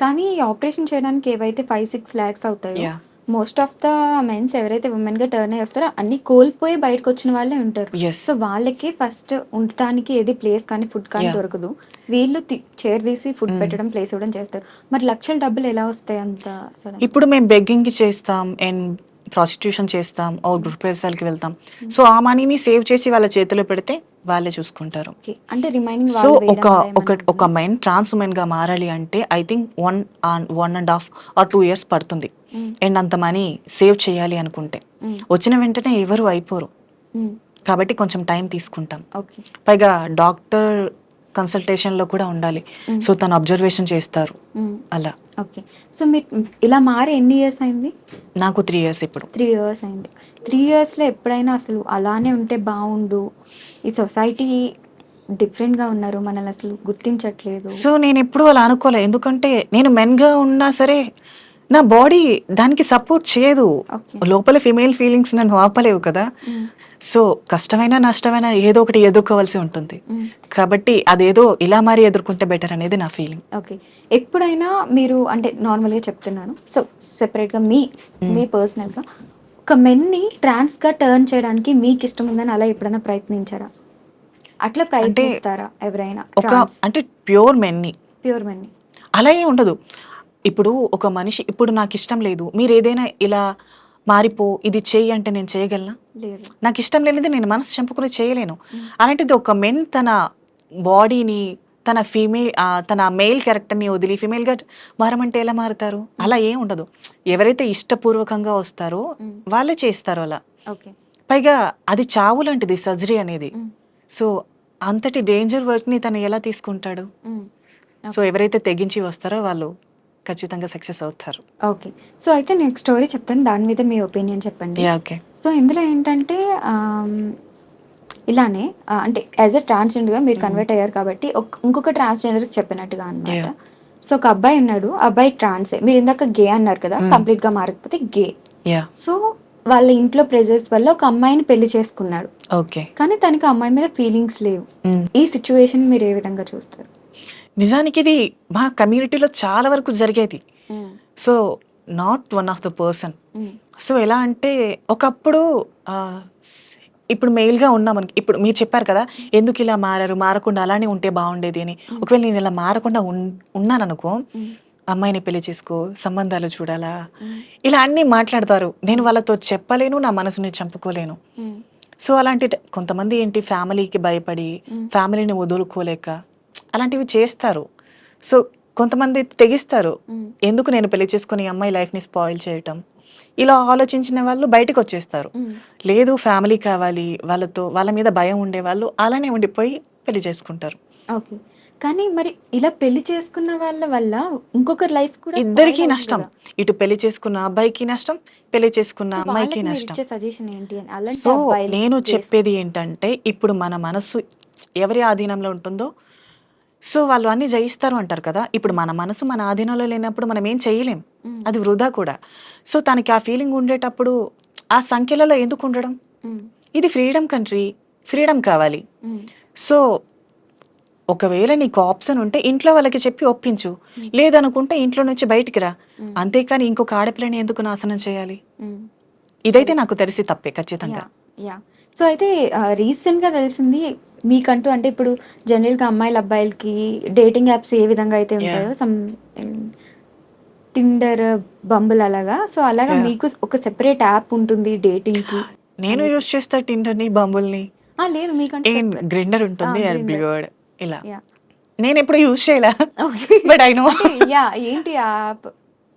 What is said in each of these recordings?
కానీ ఈ ఆపరేషన్ చేయడానికి ఏవైతే ఫైవ్ సిక్స్ ల్యాక్స్ అవుతాయో మోస్ట్ ఆఫ్ ద మెన్స్ ఎవరైతే ఉమెన్గా టర్న్ అయ్యి వస్తారో అన్ని కోల్పోయి బయటకు వచ్చిన వాళ్ళే ఉంటారు సో వాళ్ళకి ఫస్ట్ ఉండటానికి ఏది ప్లేస్ కానీ ఫుడ్ కానీ. దొరకదు వీళ్ళు చైర్ తీసి ఫుడ్ Mm. పెట్టడం ప్లేస్ ఇవ్వడం చేస్తారు మరి లక్షల డబ్బులు ఎలా వస్తాయి అంత? ఇప్పుడు మేము బెగ్గింగ్ చేస్తాం అండ్ ప్రాస్టిట్యూషన్ చేస్తాం ఓ గృహ వెళ్తాం. సో ఆ మనీని సేవ్ చేసి వాళ్ళ చేతిలో పెడితే వాళ్ళే చూసుకుంటారు. అంటే రిమైనింగ్ సో ఒక ఒక ఒక మెన్ ట్రాన్స్ ఉమెన్గా మారాలి అంటే I think one one and half or two years పడుతుంది. అండ్ అంత మనీ సేవ్ చేయాలి అనుకుంటే. వచ్చిన వెంటనే ఎవరు అయిపోరు. కాబట్టి కొంచెం టైం తీసుకుంటాం. ఓకే పైగా డాక్టర్ కన్సల్టేషన్లో కూడా ఉండాలి. సో తను అబ్జర్వేషన్ చేస్తారు. అలా. ఓకే. సో మీరు ఇలా మారి ఎన్ని ఇయర్స్ అయింది? నాకు త్రీ ఇయర్స్ ఇప్పుడు. త్రీ ఇయర్స్ అయింది. త్రీ ఇయర్స్లో ఎప్పుడైనా అసలు అలానే ఉంటే బాగుండు? ఈ సొసైటీ డిఫరెంట్గా ఉన్నారు మనల్ని అసలు గుర్తించట్లేదు. సో నేను ఎప్పుడు అలా అనుకోలే. ఎందుకంటే నేను men గా ఉన్నా సరే నా బాడీ దానికి సపోర్ట్ చేయదు. లోపల ఫిమేల్ ఫీలింగ్స్ నన్ను ఆపలేవు కదా. సో కష్టమైన నష్టమైన ఏదో ఒకటి ఎదుర్కోవాల్సి ఉంటుంది. కాబట్టి అదేదో ఇలా మరి ఎదుర్కొంటే బెటర్ అనేది నా ఫీలింగ్. ఓకే. ఎప్పుడైనా మీరు అంటే నార్మల్గా చెప్తున్నాను. సో సెపరేట్గా మీ Mm. మీ పర్సనల్గా ఒక మెన్ని ట్రాన్స్గా టర్న్ చేయడానికి మీకు ఇష్టం ఉందని అలా ఎప్పుడైనా ప్రయత్నించారా? అట్లా ప్రయత్నిస్తారా ఎవరైనా ఒక అంటే ప్యూర్ మెన్ని. ప్యూర్ మెన్ని. అలా ఏం ఉండదు. ఇప్పుడు ఒక మనిషి ఇప్పుడు నాకు ఇష్టం లేదు. మీరు ఏదైనా ఇలా మారిపో ఇది చెయ్యి అంటే నేను చేయగలనా? నాకు ఇష్టం లేనిది నేను మనసు చంపుకుని చేయలేను. అలాంటిది ఒక మెన్ తన బాడీని తన ఫీమేల్ తన మేల్ క్యారెక్టర్ని వదిలి ఫీమేల్గా మారమంటే ఎలా మారుతారు? అలా ఏం ఉండదు. ఎవరైతే ఇష్టపూర్వకంగా వస్తారో. వాళ్ళే చేస్తారు అలా. ఓకే. పైగా అది చావు లాంటిది సర్జరీ అనేది. సో అంతటి డేంజర్ వర్క్ని తను ఎలా తీసుకుంటాడు? సో ఎవరైతే తెగించి వస్తారో వాళ్ళు. ఖచ్చితంగా సక్సెస్ అవుతారు. ఓకే. సో అయితే నేను స్టోరీ చెప్తాను. దాని మీద మీ ఒపీనియన్ చెప్పండి. ఓకే సో ఇందులో ఏంటంటే ఇలానే అంటే యాజ్ ఎ ట్రాన్స్జెండర్గా మీరు. కన్వర్ట్ అయ్యారు కాబట్టి ఇంకొక ట్రాన్స్జెండర్కి చెప్పినట్టుగా అన్నమాట. Yeah. సో ఒక అబ్బాయి ఉన్నాడు. అబ్బాయి ట్రాన్సే మీరు ఇందాక గే అన్నారు కదా Mm. కంప్లీట్గా మారకపోతే గే సో వాళ్ళ ఇంట్లో ప్రెజర్స్ వల్ల ఒక అమ్మాయిని పెళ్ళి చేసుకున్నాడు. ఓకే కానీ తనకి అమ్మాయి మీద ఫీలింగ్స్ లేవు. ఈ సిచ్యువేషన్ మీరు ఏ విధంగా చూస్తారు? నిజానికి ఇది మా కమ్యూనిటీలో చాలా వరకు జరిగేది. So not one of the person so ఎలా అంటే ఒకప్పుడు ఇప్పుడు మెయిల్గా ఉన్నా మనకి ఇప్పుడు మీరు చెప్పారు కదా ఎందుకు ఇలా మారారు మారకుండా అలానే ఉంటే బాగుండేది అని. ఒకవేళ నేను ఇలా మారకుండా ఉన్ ఉన్నాను అనుకో అమ్మాయిని పెళ్ళి చేసుకో సంబంధాలు చూడాలా? ఇలా అన్నీ మాట్లాడతారు. నేను వాళ్ళతో చెప్పలేను నా మనసుని చంపుకోలేను. సో అలాంటి కొంతమంది ఏంటి ఫ్యామిలీకి భయపడి ఫ్యామిలీని వదులుకోలేక అలాంటివి చేస్తారు. సో కొంతమంది తెగిస్తారు. ఎందుకు నేను పెళ్ళి చేసుకుని అమ్మాయి లైఫ్ని స్పాయిల్ చేయటం? ఇలా ఆలోచించిన వాళ్ళు బయటకు వచ్చేస్తారు లేదు ఫ్యామిలీ కావాలి వాళ్ళతో వాళ్ళ మీద భయం ఉండే వాళ్ళు అలానే ఉండిపోయి పెళ్ళి చేసుకుంటారు. ఓకే. కానీ మరి ఇలా పెళ్ళి చేసుకున్న వాళ్ళ వల్ల ఇంకొకరి లైఫ్ కూడా ఇద్దరికి నష్టం. ఇటు పెళ్ళి చేసుకున్న అబ్బాయికి నష్టం పెళ్ళి చేసుకున్న అమ్మాయికి నష్టం. సజెషన్ ఏంటి సో నేను చెప్పేది ఏంటంటే ఇప్పుడు మన మనసు ఎవరి ఆధీనంలో ఉంటుందో సో వాళ్ళు అన్ని జయిస్తారు అంటారు కదా ఇప్పుడు మన మనసు మన ఆధీనంలో లేనప్పుడు మనం ఏం చేయలేం. అది వృధా కూడా సో తనకి ఆ ఫీలింగ్ ఉండేటప్పుడు ఆ సంఖ్యలలో ఎందుకు ఉండడం. ఇది ఫ్రీడమ్ కంట్రీ ఫ్రీడమ్ కావాలి. సో ఒకవేళ నీకు ఆప్షన్ ఉంటే ఇంట్లో వాళ్ళకి చెప్పి ఒప్పించు. లేదనుకుంటే ఇంట్లో నుంచి బయటికి రా. అంతేకాని ఇంకొక ఆడపిల్లని ఎందుకు నాశనం చేయాలి. ఇదైతే నాకు తెలిసి తప్పే ఖచ్చితంగా సో అయితే రీసెంట్గా తెలిసింది మీకంటూ అంటే ఇప్పుడు జనరల్గా అమ్మాయిల అబ్బాయిలకి డేటింగ్ యాప్స్ ఏ విధంగా అయితే ఉంటాయో సమ్ టిండర్ బంబుల్ అలాగా. సో అలాగా. మీకు ఒక సెపరేట్ యాప్ ఉంటుంది డేటింగ్కి నేను యూజ్ చేస్తా టిండర్ని బంబుల్ని ఆ లేదు మీకంటే గ్రిండర్ ఉంటుంది. బ్లివర్డ్ ఇలా. నేను ఎప్పుడు యూజ్ చేయలే? బట్ ఐ నో యా ఏంటి యాప్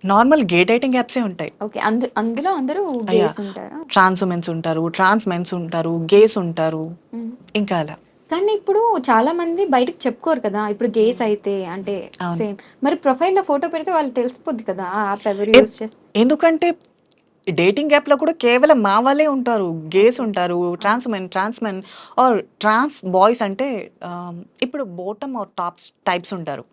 నార్మల్ గే డేటింగ్ యాప్సే ఉంటాయి. ఓకే అందు అందులో అందరూ. గేస్ ఉంటారా? ట్రాన్స్ ఉంటారు ట్రాన్స్ మెన్స్ ఉంటారు గేస్ ఉంటారు. మ్మ్. ఇంకా అలా. కానీ ఇప్పుడు చాలా మంది బయటకు చెప్పుకోరు కదా. ఇప్పుడు గేస్ అయితే అంటే. సేమ్. మరి ప్రొఫైల్లో ఫోటో పెడితే వాళ్ళు తెలిసిపోద్ది కదా. ఆ యాప్ ఎవరు యూస్ చేస్తారు? ఎందుకంటే డేటింగ్ యాప్లో కూడా కేవలం మా వాళ్ళే ఉంటారు. గేస్ ఉంటారు. Trans men trans men or trans boys అంటే ఇప్పుడు బోటమ్ ఆర్ టాప్స్ టైప్స్ ఉంటారు.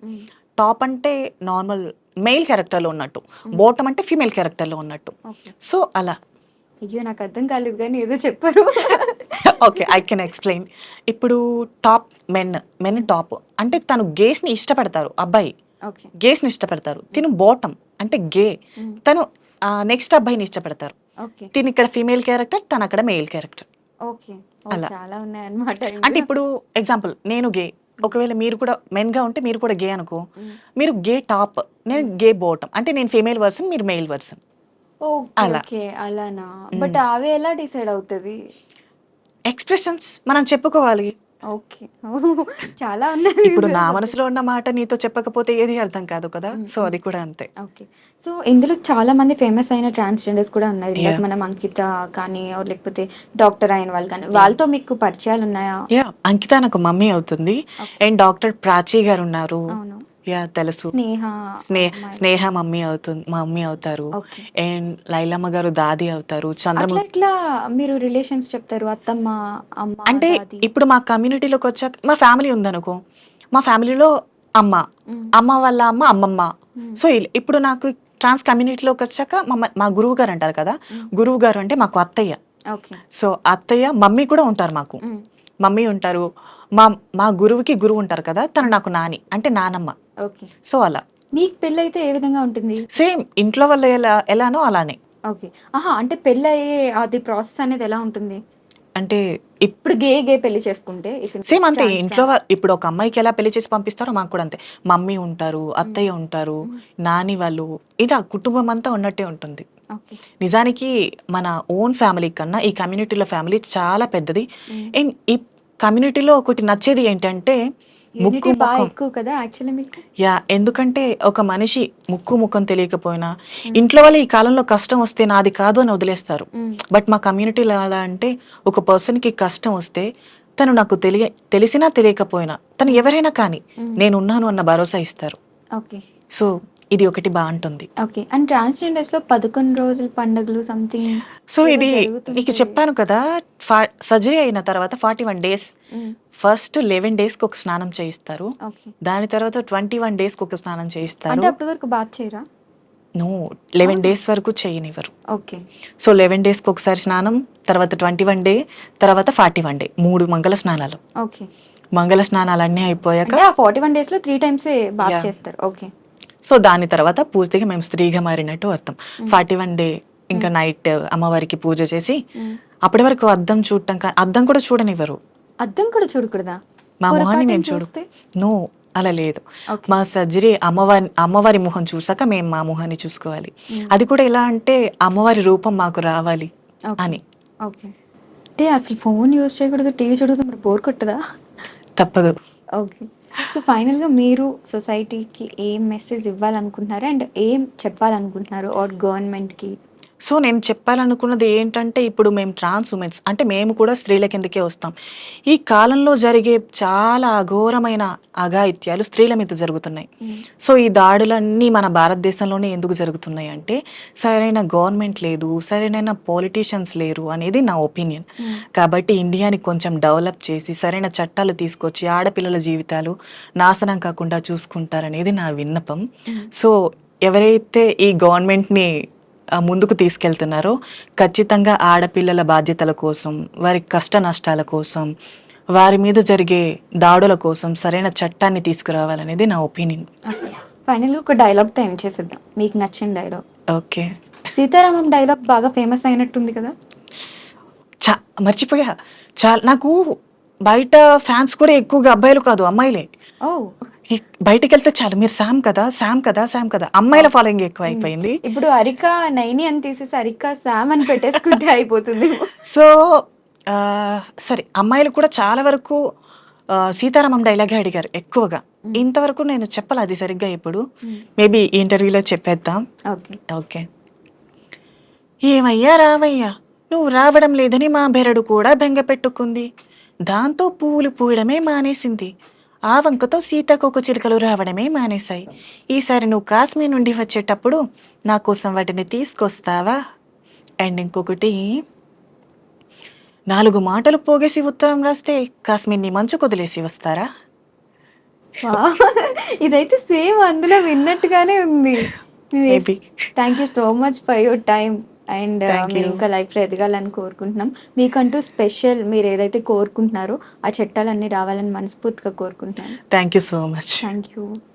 టాప్ అంటే నార్మల్ మెయిల్ క్యారెక్టర్లో ఉన్నట్టు. బోటమ్ అంటే ఫీమేల్ క్యారెక్టర్లో ఉన్నట్టు. సో అలా. అయ్యో నాకు అర్థం కాలేదు కానీ ఏదో చెప్పారు. ఓకే ఐ కెన్ ఎక్స్ప్లెయిన్ ఇప్పుడు టాప్ మెన్ మెన్ టాప్ అంటే తను గేస్ని ఇష్టపడతారు అబ్బాయి. గేస్ని ఇష్టపడతారు. తిను బాటమ్ అంటే గే మ్మ్. తను నెక్స్ట్ అబ్బాయిని ఇష్టపడతారు. తిని ఇక్కడ ఫీమేల్ క్యారెక్టర్ తను అక్కడ మేల్ క్యారెక్టర్ ఓకే ఓ, అలా. అంటే ఇప్పుడు ఎగ్జాంపుల్ నేను గే ఒకవేళ మీరు కూడా మెన్గా ఉంటే మీరు కూడా గే అనుకో. మ్మ్. మీరు గే టాప్ నేను గే బాటమ్ అంటే నేను ఫీమేల్ వర్సన్ మీరు మేల్ వర్సన్ ఓకే అలానా. బట్ అవి ఎలా డిసైడ్ అవుతుంది? ఎక్స్ప్రెషన్స్ మనం చెప్పుకోవాలి. ఓకే. చాలా ఉన్నాయి. ఇప్పుడు నా మనసులో ఉన్న మాట నీతో చెప్పకపోతే ఏది అర్థం కాదు కదా. సో అది కూడా అంతే. ఓకే. సో ఇందులో చాలా మంది ఫేమస్ అయిన ట్రాన్స్జెండర్స్ కూడా ఉన్నారు. మనం అంకిత కానీ లేకపోతే డాక్టర్ అయిన వాళ్ళు కానీ వాళ్ళతో మీకు పరిచయాలు ఉన్నాయా? అంకిత నాకు మమ్మీ అవుతుంది. అండ్ డాక్టర్ ప్రాచీ గారు ఉన్నారు. అవును. యా తెలుసు స్నేహ స్నే అమ్మాయి. స్నేహ మమ్మీ అవుతుంది మమ్మీ అవుతారు అండ్ లైలమ్మ గారు దాది అవుతారు అట్లా చంద్రముఖి ఎట్లా మీరు రిలేషన్స్ చెప్తారు అత్తమ్మ అమ్మ అంటే? ఇప్పుడు మా కమ్యూనిటీలోకి వచ్చాక మా ఫ్యామిలీ ఉందనుకో మా ఫ్యామిలీలో అమ్మ మ్మ్. అమ్మ వాళ్ళ అమ్మ అమ్మమ్మ మ్మ్. సో ఇప్పుడు నాకు ట్రాన్స్ కమ్యూనిటీలోకి వచ్చాక మా గురువు గారు అంటారు కదా. గురువు గారు అంటే మాకు అత్తయ్య సో అత్తయ్య మమ్మీ కూడా ఉంటారు మాకు మ్మ్. మమ్మీ ఉంటారు మా మా గురువుకి గురువు ఉంటారు కదా తను నాకు నాని అంటే నానమ్మ ఓకే. సో అలా. మీకు పెళ్ళైతే ఏ విధంగా ఉంటుంది? సేమ్ ఇంట్లో వల్ల ఎలా ఎలానో అలానే. ఓకే. ఆహా అంటే పెళ్ళి అయ్యే అది ప్రాసెస్ అనేది ఎలా ఉంటుంది? అంటే ఇప్పుడు గే గే పెళ్ళి చేసుకుంటే సేమ్ అంతే ఇంట్లో ఇప్పుడు ఒక అమ్మాయికి ఎలా పెళ్ళి చేసి పంపిస్తారో మాకు కూడా అంతే. మమ్మీ ఉంటారు అత్తయ్య ఉంటారు నాని వాళ్ళు ఇలా కుటుంబం అంతా ఉన్నట్టే ఉంటుంది. నిజానికి మన ఓన్ ఫ్యామిలీ కన్నా ఈ కమ్యూనిటీలో ఫ్యామిలీ చాలా పెద్దది. అండ్ ఈ కమ్యూనిటీలో ఒకటి నచ్చేది ఏంటంటే ముక్కు బాగా ఎక్కువ కదా యాక్చువల్లీ మీకు? యా ఎందుకంటే ఒక మనిషి ముక్కు ముఖం తెలియకపోయినా ఇంట్లో వాళ్ళు ఈ కాలంలో కష్టం వస్తే నాది కాదు అని వదిలేస్తారు. బట్ మా కమ్యూనిటీలో ఎలా అంటే ఒక పర్సన్కి కష్టం వస్తే తను నాకు తెలియ తెలిసినా తెలియకపోయినా తను ఎవరైనా కానీ మ్మ్. నేను ఉన్నాను అన్న భరోసా ఇస్తారు. ఓకే సో ఇది ఒకటి బాగుంటుంది. ఓకే అండ్ ట్రాన్స్జెండర్స్లో పదకొండు రోజుల పండుగలు సంథింగ్ సో ఇది నీకు చెప్పాను కదా సర్జరీ అయిన తర్వాత forty one days first eleven డేస్కి ఒక స్నానం చేయిస్తారు. దాని తర్వాత ట్వంటీ వన్ డేస్కి ఒక స్నానం అంటే చేయిస్తారు అప్పటి వరకు బాత్ చేయరా? నో లెవెన్ డేస్ వరకు చేయనివ్వరు. ఓకే సో లెవెన్ డేస్కి ఒకసారి స్నానం తర్వాత ట్వంటీ వన్ డే తర్వాత ఫార్టీ వన్ డే మూడు మంగళ స్నానాలు. ఓకే మంగళ స్నానాలు అన్నీ అయిపోయాక అంటే ఫార్టీ వన్ డేస్లో త్రీ టైమ్స్ Yeah. చేస్తారు. ఓకే సో దాని తర్వాత పూర్తిగా మేము స్త్రీగా మారినట్టు అర్థం. ఫార్టీ వన్ డే ఇంకా నైట్ అమ్మవారికి పూజ చేసి అప్పటి వరకు అద్దం చూడటం అద్దం కూడా చూడనివ్వరు. అద్దం కూడా చూడకూడదా? మా మొహాన్ని మేము చూడు చూస్తే? నో అలా లేదు. మా సర్జరీ అమ్మవారి అమ్మవారి ముఖం చూసాక మేము మా ముఖాన్ని చూసుకోవాలి. అది కూడా ఎలా అంటే అమ్మవారి రూపం మాకు రావాలి. అని. అంటే అసలు ఫోన్ యూజ్ చేయకూడదు టీవీ చూడదు మరి బోర్ కొట్టదా? తప్పదు. ఓకే. సో ఫైనల్గా మీరు సొసైటీకి ఏం మెసేజ్ ఇవ్వాలనుకుంటున్నారు అండ్ ఏం చెప్పాలనుకుంటున్నారు? ఆర్ గవర్నమెంట్కి సో నేను చెప్పాలనుకున్నది ఏంటంటే ఇప్పుడు మేము ట్రాన్స్ ఉమెన్స్ అంటే మేము కూడా స్త్రీల కిందకే వస్తాం. ఈ కాలంలో జరిగే చాలా అఘోరమైన అఘాయిత్యాలు స్త్రీల మీద జరుగుతున్నాయి. సో ఈ దాడులన్నీ మన భారతదేశంలోనే ఎందుకు జరుగుతున్నాయి అంటే సరైన గవర్నమెంట్ లేదు సరైన పాలిటీషియన్స్ లేరు అనేది నా ఒపీనియన్ కాబట్టి ఇండియాని కొంచెం డెవలప్ చేసి సరైన చట్టాలు తీసుకొచ్చి ఆడపిల్లల జీవితాలు నాశనం కాకుండా చూసుకుంటారనేది నా విన్నపం. సో ఎవరైతే ఈ గవర్నమెంట్ని ముందుకు తీసుకెళ్తున్నారో. ఖచ్చితంగా ఆడపిల్లల బాధ్యతల కోసం వారి కష్ట నష్టాల కోసం వారి మీద జరిగే దాడుల కోసం సరైన చట్టాన్ని తీసుకురావాలనేది నా ఒపీనియన్. ఓకే. ఫైనల్గా ఒక డైలాగ్తో ఎండ్ చేసేద్దాం. మీకు నచ్చిన డైలాగ్ ఓకే. సీతారామం డైలాగ్ బాగా ఫేమస్ అయినట్టుంది కదా? చా మర్చిపోయా. చాలా నాకు బయట ఫ్యాన్స్ కూడా ఎక్కువగా అబ్బాయిలు కాదు అమ్మాయిలే. ఓ. బయటికి వెళ్తే చాలు. మీరు శామ్ కదా శామ్ కదా శామ్ కదా. అమ్మాయిల ఫాలోయింగ్ ఎక్కువ అయిపోయింది ఇప్పుడు అరిక నైని అని తీసేసి అరిక శామ్ అని పెట్టేసుకుంటే అయిపోతుంది. సో సరే అమ్మాయిలు కూడా చాలా వరకు సీతారామం డైలాగే అడిగారు ఎక్కువగా. ఇంతవరకు నేను చెప్పాలి అది సరిగ్గా ఇప్పుడు. మేబీ ఈ ఇంటర్వ్యూలో చెప్పేద్దాం. ఓకే. ఓకే. ఏమయ్యా రావయ్యా? నువ్వు రావడం లేదని మా బెరడు కూడా బెంగ పెట్టుకుంది. దాంతో పువ్వులు పూయడమే మానేసింది. ఆ వంకతో సీతాకోక చిలుకలు రావడమే మానేశాయి ఈసారి నువ్వు కాశ్మీర్ నుండి వచ్చేటప్పుడు నా కోసం వాటిని తీసుకొస్తావా అండ్ ఇంకొకటి నాలుగు మాటలు పోగేసి ఉత్తరం రాస్తే కాశ్మీర్ని మంచు కొదిలేసి వస్తారా. ఇదైతే సేమ్ అందులో విన్నట్టుగానే ఉంది. Thank you so much for your time and మీరు. ఇంకా లైఫ్లో ఎదగాలని కోరుకుంటున్నాం. మీకంటూ స్పెషల్ మీరు ఏదైతే కోరుకుంటున్నారో ఆ చట్టాలన్నీ రావాలని మనస్ఫూర్తిగా కోరుకుంటున్నాను. Thank you so much thank you